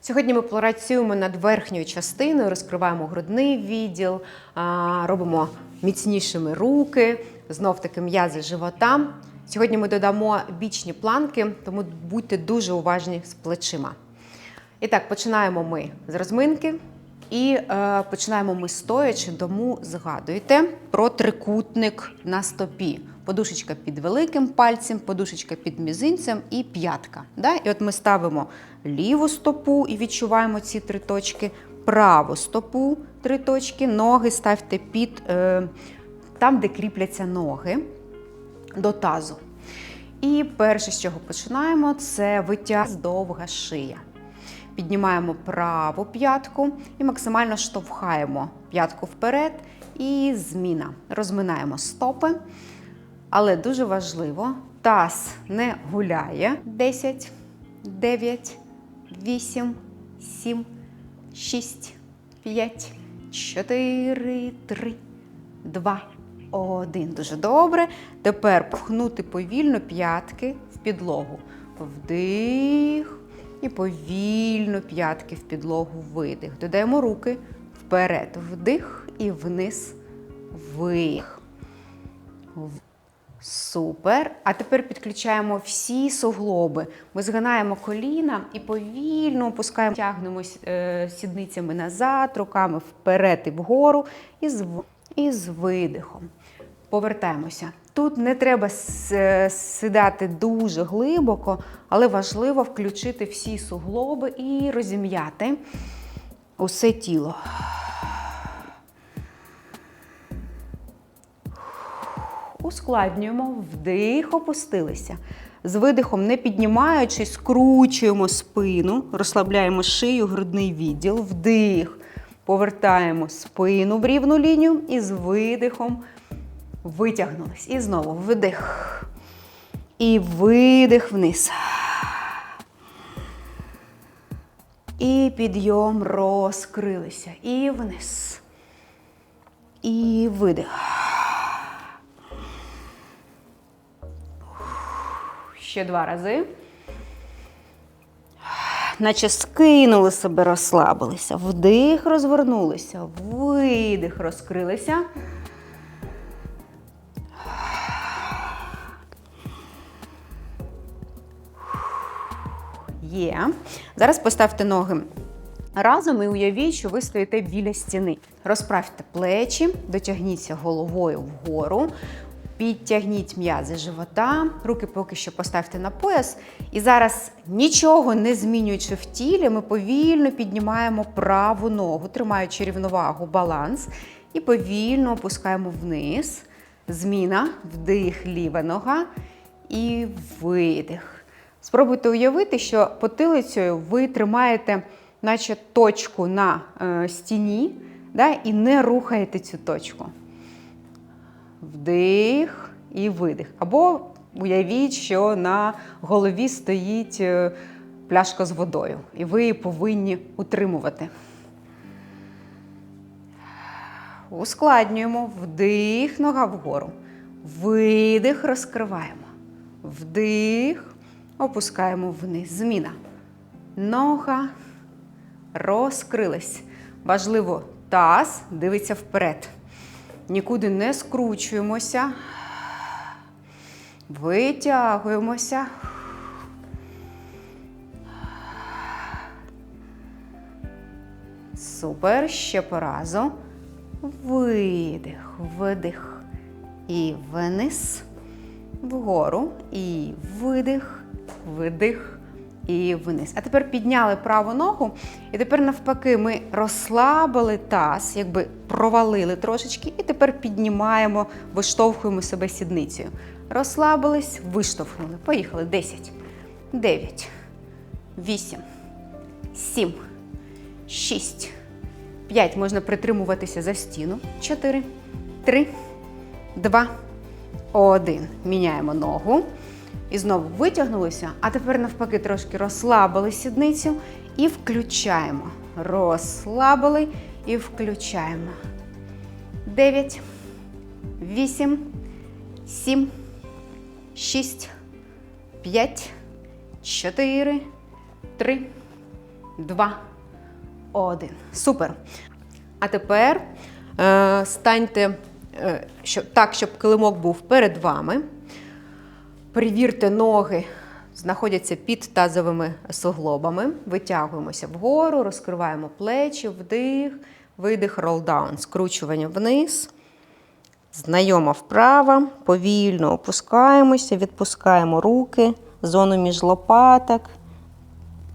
Сьогодні ми працюємо над верхньою частиною, розкриваємо грудний відділ, робимо міцнішими руки, знов таки м'язи живота. Сьогодні ми додамо бічні планки, тому будьте дуже уважні з плечима. І так, починаємо ми з розминки. І е, починаємо ми стоячи, тому згадуйте про трикутник на стопі. Подушечка під великим пальцем, подушечка під мізинцем і п'ятка. Да? І от ми ставимо ліву стопу і відчуваємо ці три точки, праву стопу три точки, ноги ставте під е, там, де кріпляться ноги до тазу. І перше, з чого починаємо, це витяг довга шия. Піднімаємо праву п'ятку і максимально штовхаємо п'ятку вперед. І зміна. Розминаємо стопи. Але дуже важливо, таз не гуляє. 10, 9, 8, 7, 6, 5, 4, 3, 2, 1. Дуже добре. Тепер пхнути повільно п'ятки в підлогу. Вдих. І повільно п'ятки в підлогу видих. Додаємо руки вперед. Вдих і вниз. Вих. Супер. А тепер підключаємо всі суглоби. Ми згинаємо коліна і повільно опускаємо, тягнемо е, сідницями назад, руками вперед і вгору, і з, і з видихом. Повертаємося. Тут не треба сідати дуже глибоко, але важливо включити всі суглоби і розім'яти усе тіло. Ускладнюємо, вдих, опустилися. З видихом, не піднімаючись, скручуємо спину, розслабляємо шию, грудний відділ, вдих. Повертаємо спину в рівну лінію і з видихом витягнулись. І знову вдих. І видих вниз. І підйом розкрилися. І вниз. І видих. Ще два рази. Наче скинули себе, розслабилися. Вдих, розвернулися. Видих, розкрилися. Є. Зараз поставте ноги разом і уявіть, що ви стоїте біля стіни. Розправте плечі, дотягніться головою вгору, підтягніть м'язи живота, руки поки що поставте на пояс. І зараз, нічого не змінюючи в тілі, ми повільно піднімаємо праву ногу, тримаючи рівновагу, баланс, і повільно опускаємо вниз. Зміна, вдих, ліва нога і видих. Спробуйте уявити, що потилицею ви тримаєте, наче точку на е, стіні, да, і не рухаєте цю точку. Вдих і видих. Або уявіть, що на голові стоїть е, пляшка з водою, і ви її повинні утримувати. Ускладнюємо. Вдих, нога вгору. Видих, розкриваємо. Вдих, опускаємо вниз. Зміна. Нога розкрилась. Важливо, таз дивиться вперед. Нікуди не скручуємося. Витягуємося. Супер. Ще по разу. Видих, видих. І вниз, вгору. І видих, видих і вниз. А тепер підняли праву ногу. І тепер, навпаки, ми розслабили таз, якби провалили трошечки, і тепер піднімаємо, виштовхуємо себе сідницею. Розслабились, виштовхнули. Поїхали. 10, 9, 8, 7, 6, 5. Можна притримуватися за стіну. 4, 3, 2, 1. Міняємо ногу. І знову витягнулися, а тепер навпаки трошки розслабили сідницю і включаємо. Розслабили і включаємо. 9, 8, 7, 6, 5, 4, 3, два, один. Супер. А тепер е, станьте е, щоб, так, щоб килимок був перед вами. Перевірте, ноги знаходяться під тазовими суглобами. Витягуємося вгору, розкриваємо плечі, вдих, видих, ролдаун, скручування вниз. Знайома вправа, повільно опускаємося, відпускаємо руки, зону між лопаток.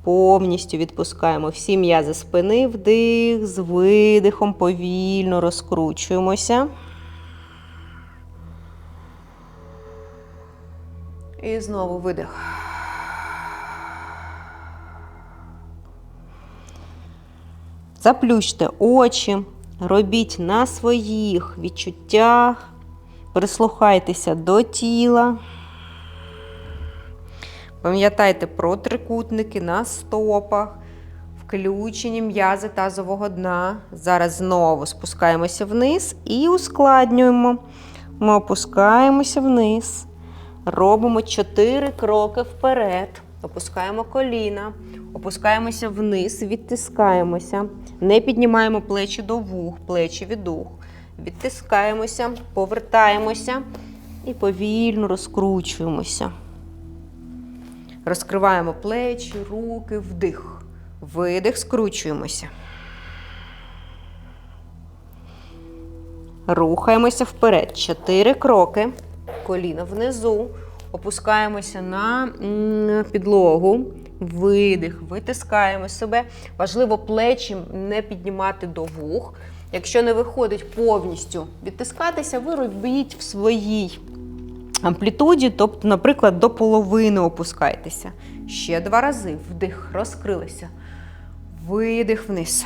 Повністю відпускаємо всі м'язи спини, вдих, з видихом повільно розкручуємося. І знову видих. Заплющте очі, робіть на своїх відчуттях, прислухайтеся до тіла. Пам'ятайте про трикутники на стопах, включені м'язи тазового дна. Зараз знову спускаємося вниз і ускладнюємо. Ми опускаємося вниз. Робимо 4 кроки вперед. Опускаємо коліна, опускаємося вниз, відтискаємося. Не піднімаємо плечі до вух, плечі від ух. Відтискаємося, повертаємося і повільно розкручуємося. Розкриваємо плечі, руки, вдих. Видих, скручуємося. Рухаємося вперед. Чотири кроки. Коліна внизу. Опускаємося на підлогу. Видих, витискаємо себе. Важливо плечі не піднімати до вух. Якщо не виходить повністю відтискатися, ви робіть в своїй амплітуді, тобто, наприклад, до половини опускайтеся. Ще два рази. Вдих, розкрилися. Видих вниз.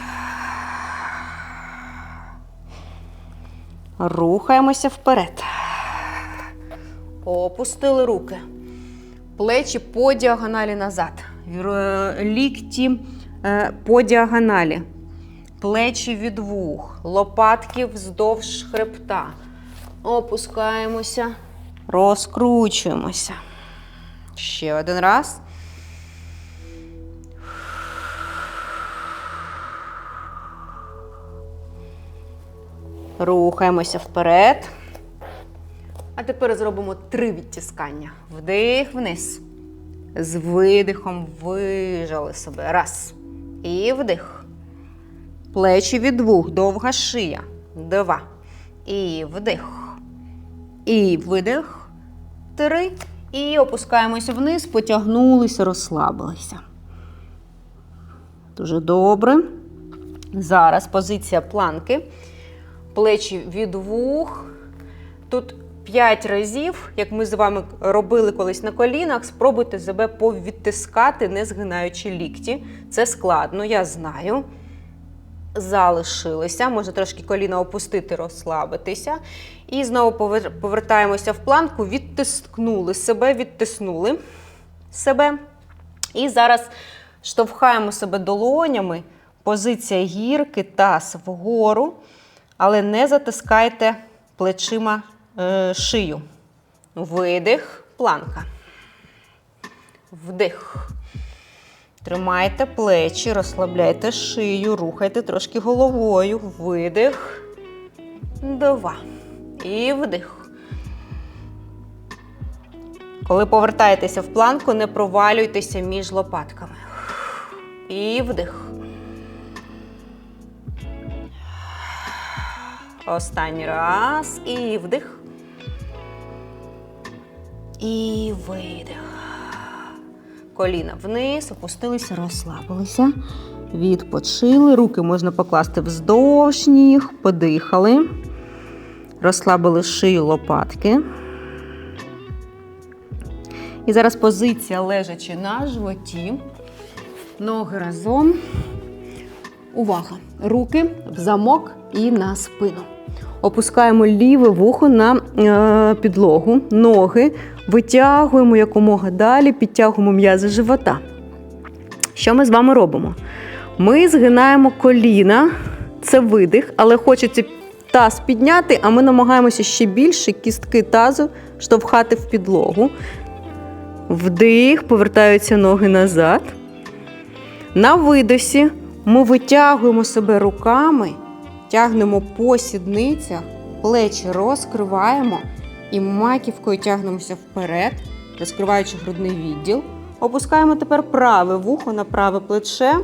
Рухаємося вперед. Опустили руки. Плечі по діагоналі назад. Лікті е, по діагоналі. Плечі від вух. Лопатки вздовж хребта. Опускаємося. Розкручуємося. Ще один раз. Рухаємося вперед. А тепер зробимо три відтискання. Вдих вниз. З видихом вижали себе. Раз. І вдих. Плечі від двох. Довга шия. Два. І вдих. І видих. Три. І опускаємося вниз, потягнулися, розслабилися. Дуже добре. Зараз позиція планки. Плечі від вух. Тут 5 разів, як ми з вами робили колись на колінах, спробуйте себе повідтискати, не згинаючи лікті. Це складно, я знаю. Залишилися, можна трошки коліна опустити, розслабитися. І знову повертаємося в планку, відтискнули себе, відтиснули себе. І зараз штовхаємо себе долонями. Позиція гірки, таз вгору, але не затискайте плечима шию. Видих, планка. Вдих. Тримайте плечі, розслабляйте шию, рухайте трошки головою. Видих. Два. І вдих. Коли повертаєтеся в планку, не провалюйтеся між лопатками. І вдих. Останній раз. І вдих. І видих. Коліна вниз, опустилися, розслабилися. Відпочили. Руки можна покласти вздовж ніг, подихали. Розслабили шию лопатки. І зараз позиція лежачи на животі. Ноги разом. Увага! Руки в замок і на спину. Опускаємо ліве вухо на е, підлогу, ноги витягуємо якомога далі, підтягуємо м'язи живота. Що ми з вами робимо? Ми згинаємо коліна, це видих, але хочеться таз підняти, а ми намагаємося ще більше кістки тазу штовхати в підлогу. Вдих, повертаються ноги назад. На видосі ми витягуємо себе руками, тягнемо по сідницях, плечі розкриваємо і маківкою тягнемося вперед, розкриваючи грудний відділ. Опускаємо тепер праве вухо на праве плече,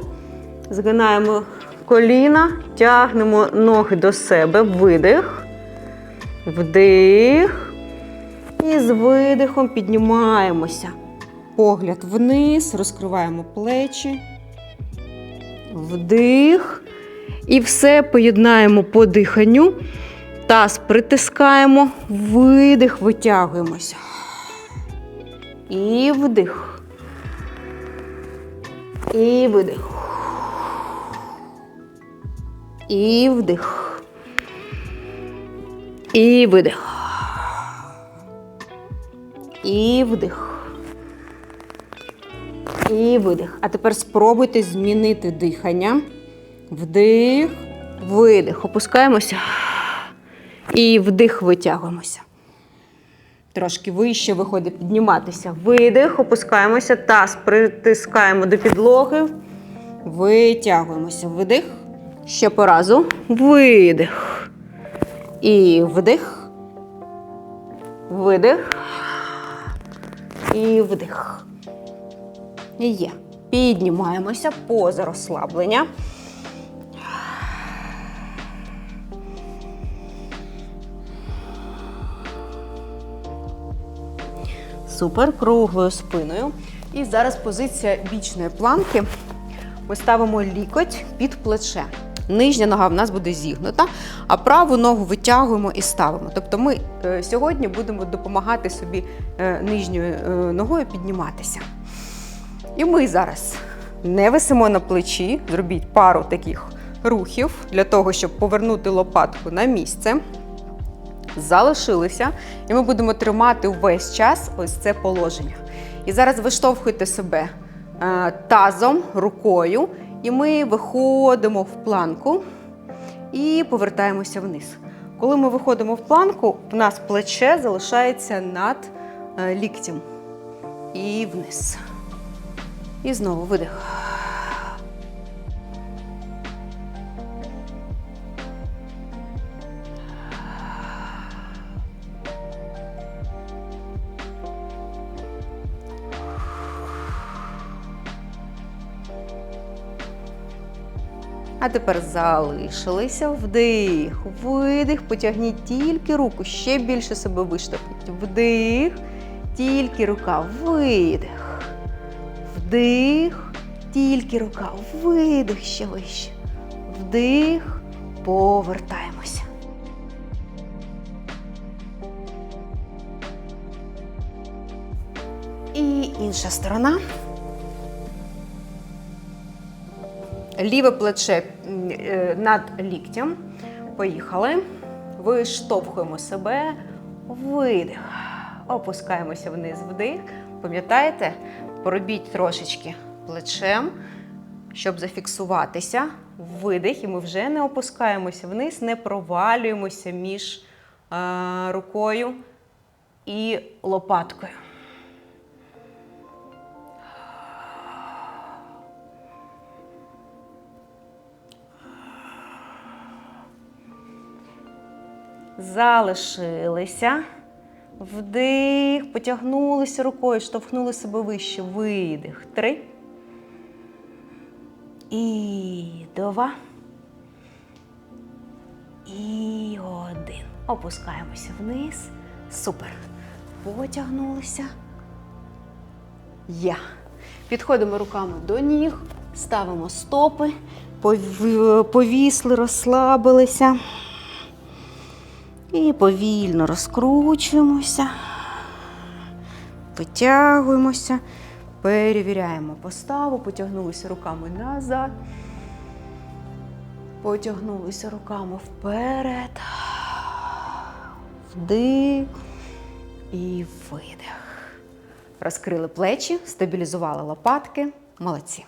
згинаємо коліна, тягнемо ноги до себе, видих, вдих. І з видихом піднімаємося. Погляд вниз, розкриваємо плечі. Вдих. І все поєднаємо по диханню. Таз притискаємо, видих, витягуємося. І вдих. І видих. І вдих. І видих. І вдих. І видих. А тепер спробуйте змінити дихання. Вдих, видих. Опускаємося. І вдих, витягуємося. Трошки вище виходить підніматися. Видих, опускаємося, таз притискаємо до підлоги. Витягуємося. Вдих. Ще по разу. Видих. І вдих. Видих. І вдих. І Є. Піднімаємося, поза розслаблення. Супер, круглою спиною. І зараз позиція бічної планки. Ми ставимо лікоть під плече. Нижня нога в нас буде зігнута, а праву ногу витягуємо і ставимо. Тобто ми е, сьогодні будемо допомагати собі е, нижньою е, ногою підніматися. І ми зараз не висимо на плечі, зробіть пару таких рухів для того, щоб повернути лопатку на місце. Залишилися, і ми будемо тримати увесь час ось це положення. І зараз виштовхуйте себе е, тазом, рукою, і ми виходимо в планку і повертаємося вниз. Коли ми виходимо в планку, в нас плече залишається над е, ліктем і вниз. І знову видих. А тепер залишилися вдих, видих, потягніть тільки руку, ще більше себе виштовхніть. Вдих, тільки рука, видих. Вдих, тільки рука, видих ще вище. Вдих, повертаємося. І інша сторона. Ліве плече е, над ліктем. Поїхали. Виштовхуємо себе. Видих. Опускаємося вниз вдих. Пам'ятаєте? Поробіть трошечки плечем, щоб зафіксуватися. Видих, і ми вже не опускаємося вниз, не провалюємося між е, рукою і лопаткою. Залишилися. Вдих, потягнулися рукою, штовхнули себе вище. Видих. Три. І два. І один. Опускаємося вниз. Супер. Потягнулися. Я. Підходимо руками до ніг, ставимо стопи, повісли, розслабилися. І повільно розкручуємося, витягуємося, перевіряємо поставу, потягнулися руками назад, потягнулися руками вперед, вдих і видих. Розкрили плечі, стабілізували лопатки. Молодці.